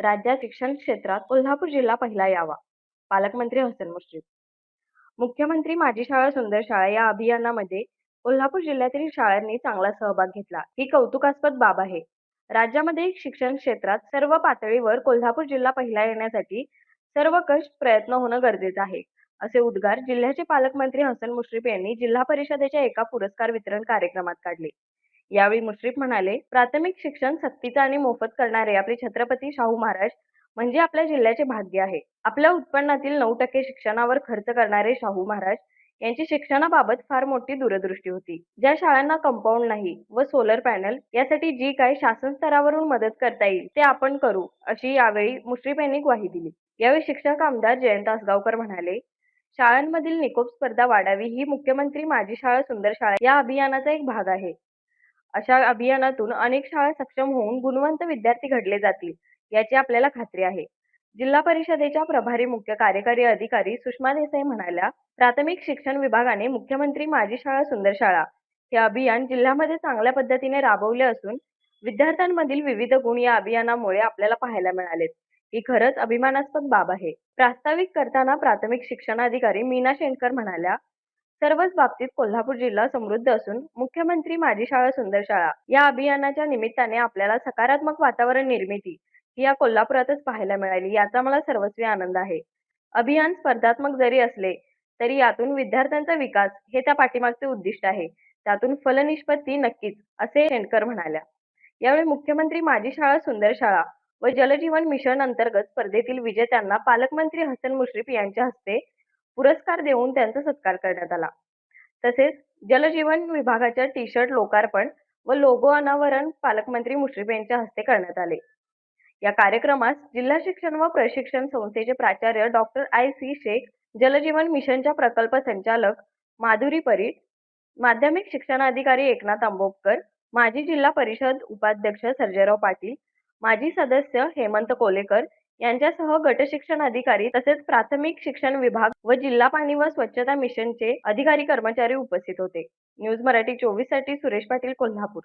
राज्यात शिक्षण क्षेत्रात कोल्हापूर जिल्हा पहिला यावा. पालकमंत्री हसन मुश्रीफ. मुख्यमंत्री माझी शाळा सुंदर शाळा या अभियानामध्ये कोल्हापूर जिल्ह्यातील शाळांनी चांगला सहभाग घेतला. ही कौतुकास्पद बाब आहे. राज्यामध्ये शिक्षण क्षेत्रात सर्व पातळीवर कोल्हापूर जिल्हा पहिला येण्यासाठी सर्व कष्ट प्रयत्न होणं गरजेचं आहे असे उद्गार जिल्ह्याचे पालकमंत्री हसन मुश्रीफ यांनी जिल्हा परिषदेच्या एका पुरस्कार वितरण कार्यक्रमात काढले. यावेळी मुश्रीफ म्हणाले प्राथमिक शिक्षण सक्तीचं आणि मोफत करणारे आपले छत्रपती शाहू महाराज म्हणजे आपल्या जिल्ह्याचे भाग्य आहे. आपल्या उत्पन्नातील नऊ टक्के शिक्षणावर खर्च करणारे शाहू महाराज यांची शिक्षणाबाबत फार मोठी दूरदृष्टी होती. ज्या शाळांना कंपाऊंड नाही व सोलर पॅनल यासाठी जी काय शासन स्तरावरून मदत करता येईल ते आपण करू अशी यावेळी मुश्रीफ यांनी ग्वाही दिली. यावेळी शिक्षक आमदार जयंत आसगावकर म्हणाले शाळांमधील निकोप स्पर्धा वाढावी ही मुख्यमंत्री माझी शाळा सुंदर शाळा या अभियानाचा एक भाग आहे. अशा अभियानातून अनेक शाळा सक्षम होऊन गुणवंत विद्यार्थी घडले जातील याची आपल्याला खात्री आहे. जिल्हा परिषदेच्या प्रभारी मुख्य कार्यकारी अधिकारी सुषमा देसाई म्हणाल्या प्राथमिक शिक्षण विभागाने मुख्यमंत्री माझी शाळा सुंदर शाळा हे अभियान जिल्ह्यामध्ये चांगल्या पद्धतीने राबवले असून विद्यार्थ्यांमधील विविध गुण या अभियानामुळे आपल्याला पाहायला मिळालेत. ही खरंच अभिमानास्पद बाब आहे. प्रास्ताविक करताना प्राथमिक शिक्षणाधिकारी मीना शेणकर म्हणाल्या सर्वच बाबतीत कोल्हापूर जिल्हा समृद्ध असून मुख्यमंत्री माझी शाळा सुंदर शाळा या अभियानाच्या निमित्ताने आपल्याला सकारात्मक वातावरण निर्मिती ही या कोल्हापुरातच पाहायला मिळाली याचा मला सर्वस्वी आनंद आहे. अभियान स्पर्धात्मक जरी असले तरी यातून विद्यार्थ्यांचा विकास हे त्या पाठीमागचे उद्दिष्ट आहे. त्यातून फलनिष्पत्ती नक्कीच असे शेणकर म्हणाल्या. यावेळी मुख्यमंत्री माझी शाळा सुंदर शाळा व जलजीवन मिशन अंतर्गत स्पर्धेतील विजेत्यांना पालकमंत्री हसन मुश्रीफ यांच्या हस्ते पुरस्कार देऊन त्यांचा सत्कार करण्यात आला. तसेच जलजीवन विभागाच्या टी शर्ट लोकार्पण व लोगो अनावरण पालकमंत्री मुश्रीफ यांच्या हस्ते करण्यात आले. या कार्यक्रमास जिल्हा शिक्षण व प्रशिक्षण संस्थेचे प्राचार्य doctor I C Shaikh Jal Jeevan मिशनच्या प्रकल्प संचालक माधुरी परीट माध्यमिक शिक्षणाधिकारी एकनाथ आंबोपकर माजी जिल्हा परिषद उपाध्यक्ष सर्जेराव पाटील माजी सदस्य हेमंत कोलेकर यांच्यासह गट शिक्षण अधिकारी तसेच प्राथमिक शिक्षण विभाग व जिल्हा पाणी व स्वच्छता मिशनचे अधिकारी कर्मचारी उपस्थित होते. न्यूज मराठी चोवीससाठी सुरेश पाटील कोल्हापूर.